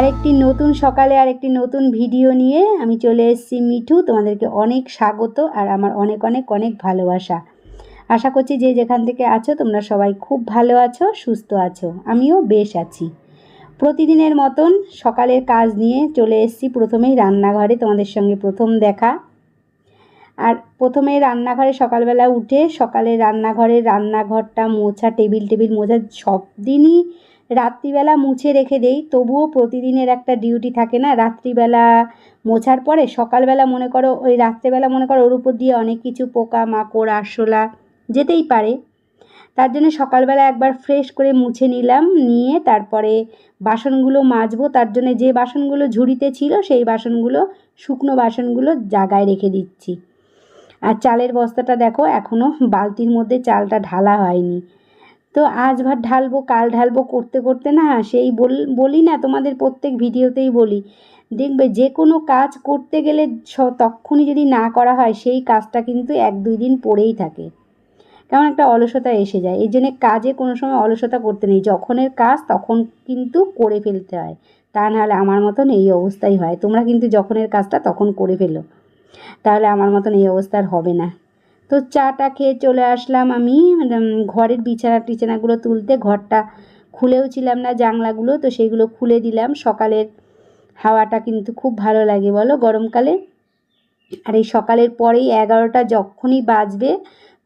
আরেকটি নতুন সকালে আরেকটি নতুন ভিডিও নিয়ে আমি চলে এসেছি মিঠু। তোমাদেরকে অনেক স্বাগত আর আমার অনেক অনেক অনেক ভালোবাসা। আশা করছি যে যেখান থেকে আছো তোমরা সবাই খুব ভালো আছো, সুস্থ আছো। আমিও বেশ আছি। প্রতিদিনের মতন সকালের কাজ নিয়ে চলে এসেছি। প্রথমেই রান্নাঘরে তোমাদের সঙ্গে প্রথম দেখা। আর প্রথমে রান্নাঘরে সকালবেলা উঠে সকালে রান্নাঘরে রান্নাঘরটা মোছা, টেবিল টেবিল মোছা সব দিনই রাত্রিবেলা মুছে রেখে দেই। তবুও প্রতিদিনের একটা ডিউটি থাকে না। রাত্রিবেলা মোছার পরে সকালবেলা মনে করো, ওই রাত্রেবেলা মনে করো ওর উপর দিয়ে অনেক কিছু পোকা মাকড় আরশোলা যেতেই পারে। তার জন্য সকালবেলা একবার ফ্রেশ করে মুছে নিলাম, নিয়ে তারপরে বাসনগুলো মাজবো। তার জন্য যে বাসনগুলো ঝুড়িতে ছিল, সেই বাসনগুলো, শুকনো বাসনগুলো জাগায় রেখে দিচ্ছি। আর চালের বস্তাটা দেখো এখনও বালতির মধ্যে চালটা ঢালা হয়নি। তো আজ ভাত ঢালবো, কাল ঢালবো করতে করতে না সেই বল না তোমাদের প্রত্যেক ভিডিওতেই বলি। দেখবে যে কোনো কাজ করতে গেলে তক্ষুনি যদি না করা হয় সেই কাজটা কিন্তু এক দুই দিন পড়েই থাকে। কেমন একটা অলসতা এসে যায়। এই জন্যে কাজে কোনো সময় অলসতা করতে নেই। যখনের কাজ তখন কিন্তু করে ফেলতে হয়। তা নাহলে আমার মতন এই অবস্থাই হয়। তোমরা কিন্তু যখনের কাজটা তখন করে ফেলো। তাহলে আমার মতন এই অবস্থা আর হবে না। তো চাটা খেয়ে চলে আসলাম আমি ঘরের বিছানা টিছানাগুলো তুলতে। ঘরটা খুলেও ছিলাম না জানলাগুলো, তো সেইগুলো খুলে দিলাম। সকালের হাওয়াটা কিন্তু খুব ভালো লাগে, বলো গরমকালে। আর এই সকালের পরেই এগারোটা যখনই বাজবে,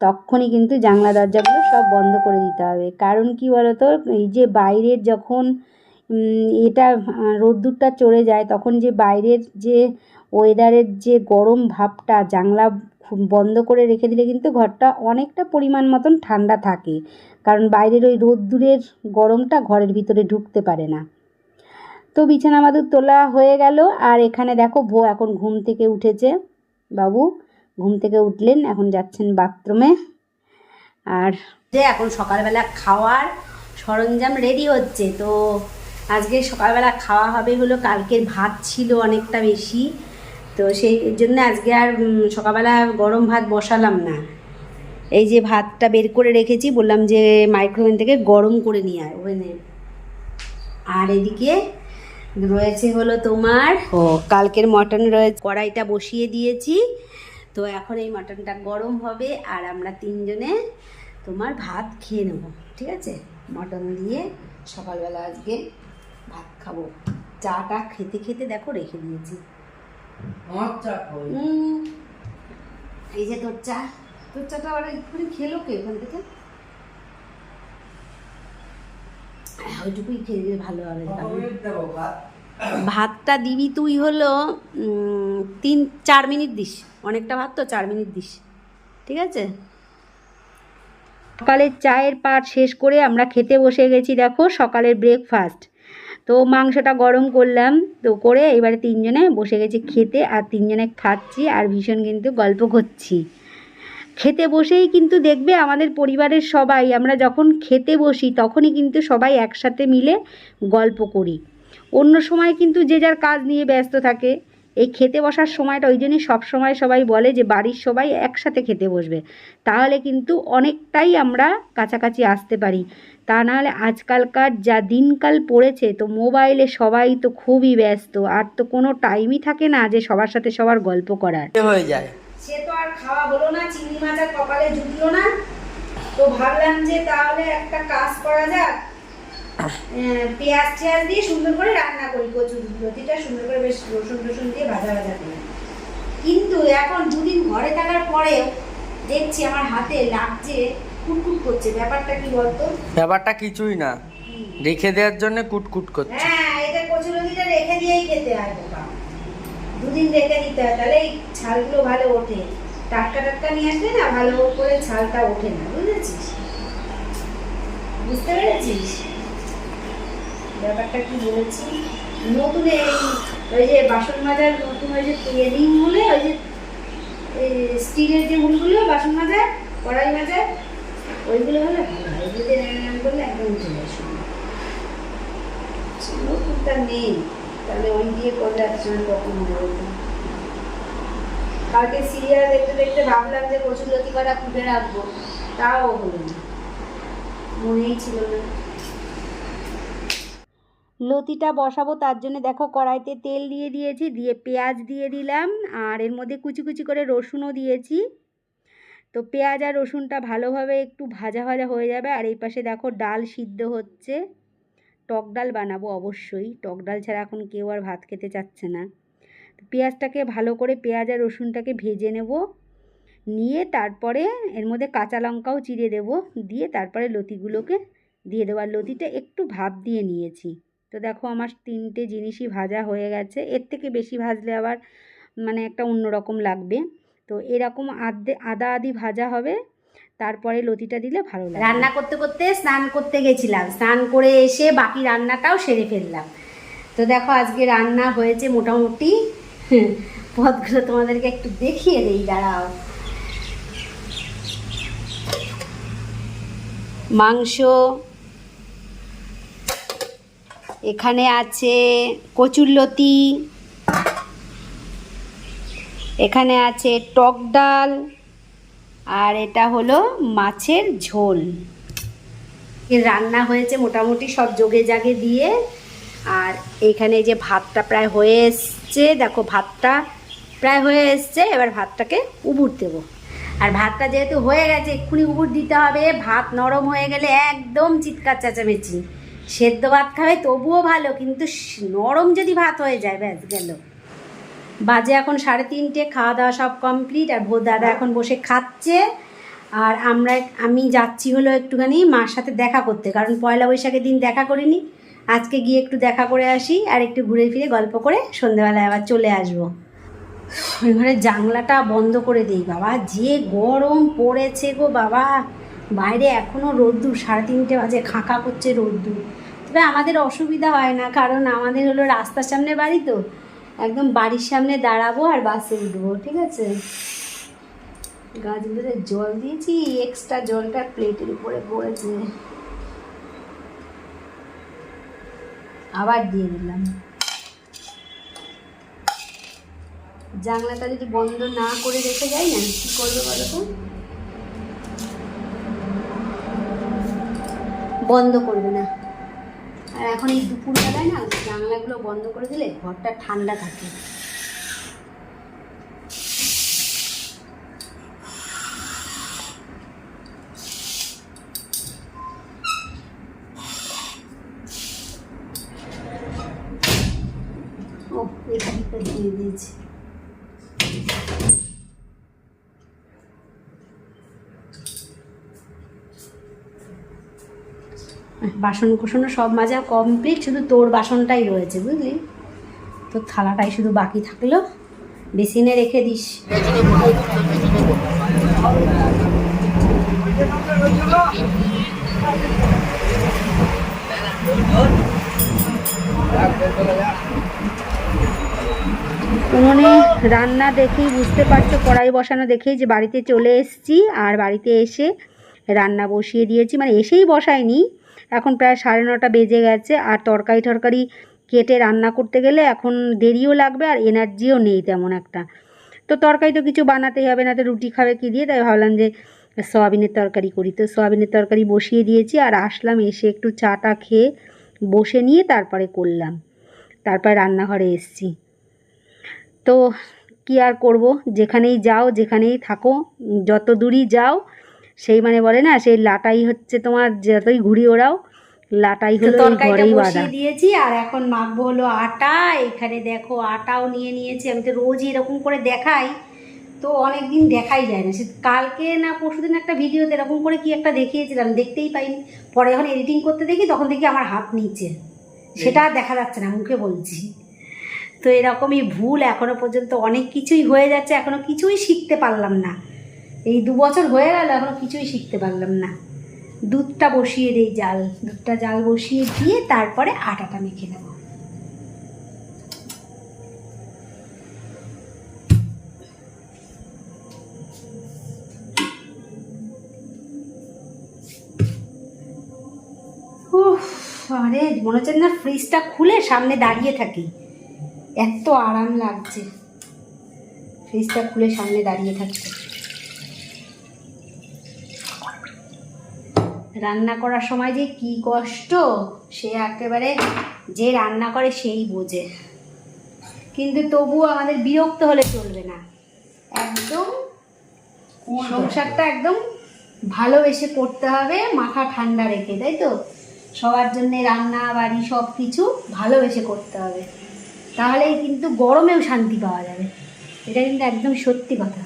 তখনই কিন্তু জানলা দরজাগুলো সব বন্ধ করে দিতে হবে। কারণ কি বলতো, এই যে বাইরের যখন এটা রোদ্দুরটা চড়ে যায়, তখন যে বাইরের যে ওয়েদারের যে গরম ভাবটা, জানলা বন্ধ করে রেখে দিলে কিন্তু ঘরটা অনেকটা পরিমাণ মতন ঠান্ডা থাকে। কারণ বাইরের ওই রোদ্দুরের গরমটা ঘরের ভিতরে ঢুকতে পারে না। তো বিছানা মাদুর তোলা হয়ে গেল। আর এখানে দেখো বউ এখন ঘুম থেকে উঠেছে। বাবু, ঘুম থেকে উঠলেন, এখন যাচ্ছেন বাথরুমে। আর যে এখন সকালবেলা খাওয়ার সরঞ্জাম রেডি হচ্ছে। তো আজকে সকালবেলা খাওয়া হবে হলো, কালকের ভাত ছিল অনেকটা বেশি। তো সেই জন্য আজকে আর সকালবেলা গরম ভাত বসালাম না। এই যে ভাতটা বের করে রেখেছি, বললাম যে মাইক্রোওভেন থেকে গরম করে নিয়ে আয় ওভেনে। আর এদিকে রয়েছে হলো তোমার, ও, কালকের মটন রয়েছে, কড়াইটা বসিয়ে দিয়েছি। তো এখন এই মটনটা গরম হবে আর আমরা তিনজনে তোমার ভাত খেয়ে নেব, ঠিক আছে? মটন দিয়ে সকালবেলা আজকে ভাত খাব। চাটা খেতে খেতে দেখো রেখে দিয়েছি। এই যে তোর চা তোর চাটা আবার একটুখানি খেলো কে ওখান থেকে? ওইটুকুই খেয়ে দিলে ভালো হবে ভাতটা দিবি তুই হলো তিন চার মিনিট দিস। অনেকটা ভাত তো চার মিনিট দিস। ঠিক আছে? সকালের চায়ের পাট শেষ করে আমরা খেতে বসে গেছি দেখো সকালের ব্রেকফাস্ট তো মাংসটা গরম করলাম তো করে এবারে তিনজনে বসে গেছি খেতে আর তিনজনে খাচ্ছি আর ভীষণ কিন্তু গল্প করছি। খেতে বসেই কিন্তু দেখবে আমাদের পরিবারের সবাই, আমরা যখন খেতে বসি তখনই কিন্তু সবাই একসাথে মিলে গল্প করি। অন্য সময় কিন্তু যে যার কাজ নিয়ে ব্যস্ত থাকে। এই খেতে বসার সময়টা ওই জন্যই সবসময় সবাই বলে যে বাড়ির সবাই একসাথে খেতে বসবে। তাহলে কিন্তু অনেকটাই আমরা কাছাকাছি আসতে পারি। তা নাহলে আজকালকার যা দিনকাল পড়েছে তো মোবাইলে সবাই তো খুবই ব্যস্ত। আর তো কোনো টাইমই থাকে না যে সবার সাথে সবার গল্প করার। হয়ে যায়। সে তো আর খাওয়া হলো না চিংড়ি মাছ আর কপালে জুটলো না। তো ভাবলাম যে তাহলে একটা কাজ করা যাক। পেঁয়াজ টেয়াজ দিয়ে সুন্দর করে রান্না করি কচুর লতিটা সুন্দর করে বেশ রসুন টসুন দিয়ে ভাজা ভাজা করি। কিন্তু এখন দুদিন ঘরে থাকার পরেও দেখছি আমার হাতে লাগছে কুটকুট করছে। ব্যাপারটা কি বলতো? ব্যাপারটা কিছুই না। রেখে দেওয়ার জন্য কুটকুট করছে। হ্যাঁ এটা কচুরতিটা রেখে দিয়েই খেতে হয় দুদিন রেখে দিতে হয় তাহলে এই ছালগুলো ভালো ওঠে। টাটকা টাটকা নিয়ে আসলে না ভালো করে ছালটা ওঠে না বুঝেছিস? বুঝতে পেরেছিস? ব্যাপারটা কি বলেছি? নতুন এই, ওই যে বাসন মাজার নতুন ওই যে রিং হলে, ওই যে স্টিলের যে হুলগুলো বাসন মাজার কড়াই মাজার, ওইগুলো হলে ভালো হয়। ওইগুলো রান্না করলে একদম চলে আসবে নতুনটা নেই। তাহলে ওই দিয়ে করলে একসঙ্গে কখন বলতো? কালকে সিরিয়াল দেখতে দেখতে ভাবলাম যে কচুর লতি কটা রাখব। তাও হলো না। মনেই ছিল না। লতিটা বসাবো, তার জন্য দেখো কড়াইতে তেল দিয়ে দিয়েছি, দিয়ে পেঁয়াজ দিয়ে দিলাম, আর এর মধ্যে কুচি কুচি করে রসুনও দিয়েছি। তো পেঁয়াজ আর রসুনটা ভালোভাবে একটু ভাজা ভাজা হয়ে যাবে, আর এই পাশে দেখো ডাল সিদ্ধ হচ্ছে। টক ডাল বানাবো অবশ্যই, টক ডাল ছাড়া এখন কেউ আর ভাত খেতে চাচ্ছে না। তো পেঁয়াজটাকে ভালো করে পেঁয়াজ আর রসুনটাকে ভেজে নেব, নিয়ে তারপরে এর মধ্যে কাঁচা লঙ্কাও চিড়ে দেব, দিয়ে তারপরে লতিগুলোকে দিয়ে দেবো। আর লতিটা একটু ভাপ দিয়ে নিয়েছি। তো দেখো আমার তিনটে জিনিসই ভাজা হয়ে গেছে। এর থেকে বেশি ভাজলে আবার মানে একটা অন্যরকম লাগবে। তো এরকম আদে আদা আদি ভাজা হবে। তারপরে লতিটা দিলে ভালো লাগে রান্না করতে করতে স্নান করতে গেছিলাম। স্নান করে এসে বাকি রান্নাটাও সেরে ফেললাম। তো দেখো আজকে রান্না হয়েছে মোটামুটি। পদগুলো তোমাদেরকে একটু দেখিয়ে দিই, দাঁড়াও। মাংস এখানে আছে কচুরলতি এখানে আছে টক ডাল, আর এটা হলো মাছের ঝোল। রান্না হয়েছে মোটামুটি সব যোগে জাগে দিয়ে। আর এইখানে যে ভাতটা প্রায় হয়ে এসছে, দেখো ভাতটা প্রায় হয়ে এসছে, এবার ভাতটাকে উবুর দেবো। আর ভাতটা যেহেতু হয়ে গেছে, এক্ষুনি উবুর দিতে হবে, ভাত নরম হয়ে গেলে একদম চিৎকার চেঁচামেচি। সেদ্ধ ভাত খাবে, তবুও ভালো, কিন্তু নরম যদি ভাত হয়ে যায়, ব্যাস গেল। বাজে এখন সাড়ে তিনটে খাওয়া দাওয়া সব কমপ্লিট আর ভোর দাদা এখন বসে খাচ্ছে। আর আমরা, আমি যাচ্ছি হলো একটুখানি মার সাথে দেখা করতে, কারণ পয়লা বৈশাখের দিন দেখা করিনি। আজকে গিয়ে একটু দেখা করে আসি, আর একটু ঘুরে ফিরে গল্প করে সন্ধেবেলায় আবার চলে আসব। এবারে জানলাটা বন্ধ করে দিই, বাবা। যে গরম পড়েছে গো, বাবা। বাইরে এখনও রোদ্দুর, সাড়ে তিনটে বাজে, খাঁকা করছে রোদ্দুর। তবে আমাদের অসুবিধা হয় না, কারণ আমাদের হলো রাস্তার সামনে বাড়ি তো। একদম বাড়ির সামনে দাঁড়াবো আর বাসে উঠবো, ঠিক আছে? গাছগুলোতে জল দিয়েছি এক্সট্রা জলটা প্লেটের উপরে পড়েছে। আবার দিয়ে দিলাম। জানলাটা যদি বন্ধ না করে রেখে যাই না? কি করবে বলো তো? বন্ধ করবে না। আর এখন এই দুপুরবেলায় না জানলাগুলো বন্ধ করে দিলে ঘরটা ঠান্ডা থাকে ও এখানটা দিয়ে দিয়েছি বাসন কুসনও সব মাজা কমপ্লিট শুধু তোর বাসনটাই রয়েছে, বুঝলি? তোর থালাটাই শুধু বাকি থাকল। বেসিনে রেখে দিস। উনুনে রান্না দেখেই বুঝতে পারছ, কড়াই বসানো দেখেই যে বাড়িতে চলে এসেছি, আর বাড়িতে এসে রান্না বসিয়ে দিয়েছি মানে এসেই বসাইনি এখন প্রায় সাড়ে নটা বেজে গেছে আর তরকারি টরকারি কেটে রান্না করতে গেলে এখন দেরিও লাগবে আর এনার্জিও নেই তেমন একটা। তো তরকারি তো কিছু বানাতেই হবে, না তো রুটি খাবে কি দিয়ে? তাই ভাবলাম যে সয়াবিনের তরকারি করি। তো সয়াবিনের তরকারি বসিয়ে দিয়েছি আর আসলাম, এসে একটু চাটা খেয়ে বসে নিয়ে তারপরে করলাম। তারপরে রান্নাঘরে এসেছি। তো কি আর করব? যেখানেই যাও, যেখানেই থাকো, যত দূরই যাও সেই মানে বলে না সেই লাটাই হচ্ছে তোমার যতই ঘুরি ওড়াও লাটাই হলো ঘরেই বাঁধা। দিয়েছি আর এখন মাখবো হলো আটা এখানে দেখো আটাও নিয়ে নিয়েছি আমি তো রোজই এরকম করে দেখাই তো অনেক দিন দেখাই যায় না। সে কালকে না পরশুদিন একটা ভিডিওতে এরকম করে কি একটা দেখিয়েছিলাম দেখতেই পাইনি। পরে যখন এডিটিং করতে দেখি তখন দেখি আমার হাত নিচে। সেটা দেখা যাচ্ছে না মুখে বলছি। তো এরকমই ভুল এখনও পর্যন্ত অনেক কিছুই হয়ে যাচ্ছে এখনও কিছুই শিখতে পারলাম না। এই দু বছর হয়ে গেল, এখনও কিছুই শিখতে পারলাম না। দুধটা বসিয়ে দিই জাল, দুধটা জাল বসিয়ে দিয়ে তারপরে আটাটা মেখে নেব। আরে, মনে হচ্ছে না ফ্রিজটা খুলে সামনে দাঁড়িয়ে থাকি। এত আরাম লাগছে। ফ্রিজটা খুলে সামনে দাঁড়িয়ে থাকতে। রান্না করার সময় যে কি কষ্ট সে একেবারে যে রান্না করে সেই বোঝে। কিন্তু তবুও আমাদের বিরক্ত হলে চলবে না। একদম সংসারটা একদম ভালোবেসে করতে হবে মাথা ঠান্ডা রেখে তাই তো? সবার জন্যে রান্না বাড়ি সব কিছু ভালোবেসে করতে হবে। তাহলেই কিন্তু গরমেও শান্তি পাওয়া যাবে। এটা কিন্তু একদম সত্যি কথা।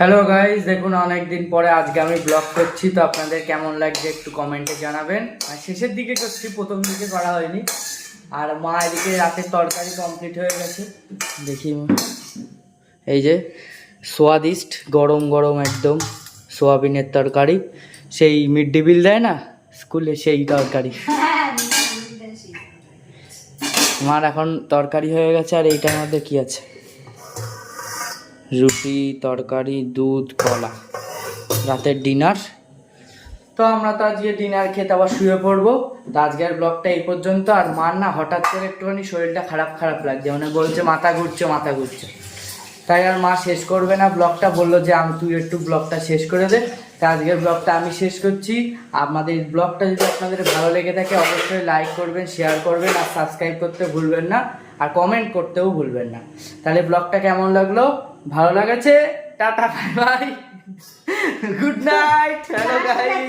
হ্যালো গাইজ দেখুন অনেক দিন পরে আজকে আমি ব্লগ করছি তো আপনাদের কেমন লাগছে একটু কমেন্টে জানাবেন। আর শেষের দিকে করছি প্রথম দিকে করা হয়নি। আর মা এদিকে রাতের তরকারি কমপ্লিট হয়ে গেছে। দেখি। এই যে সোয়াদিষ্ট গরম গরম একদম সোয়াবিনের তরকারি। সেই মিড ডে মিল দেয় না? স্কুলে সেই তরকারি। মার এখন তরকারি হয়ে গেছে আর এইটার মধ্যে কি আছে? রুটি, তরকারি, দুধ, কলা। রাতের ডিনার তো আমরা তো আজকে ডিনার খেতে আবার শুয়ে পড়ব। তো আজকের ব্লগটা এই পর্যন্ত। আর মার না হঠাৎ করে একটুখানি শরীরটা খারাপ খারাপ লাগছে। মানে বলছে, মাথা ঘুরছে মাথা ঘুরছে। তাই আর মা শেষ করবে না। ব্লগটা বলল যে, আমি, তুই একটু ব্লগটা শেষ করে দে। তা আজকের ব্লগটা আমি শেষ করছি। আমাদের ব্লগটা যদি আপনাদের ভালো লেগে থাকে, অবশ্যই লাইক করবেন শেয়ার করবেন। আর সাবস্ক্রাইব করতে ভুলবেন না। আর কমেন্ট করতেও ভুলবেন না। তাহলে ব্লগটা কেমন লাগল? ভালো লাগেছে? Tata bye bye good night hello guys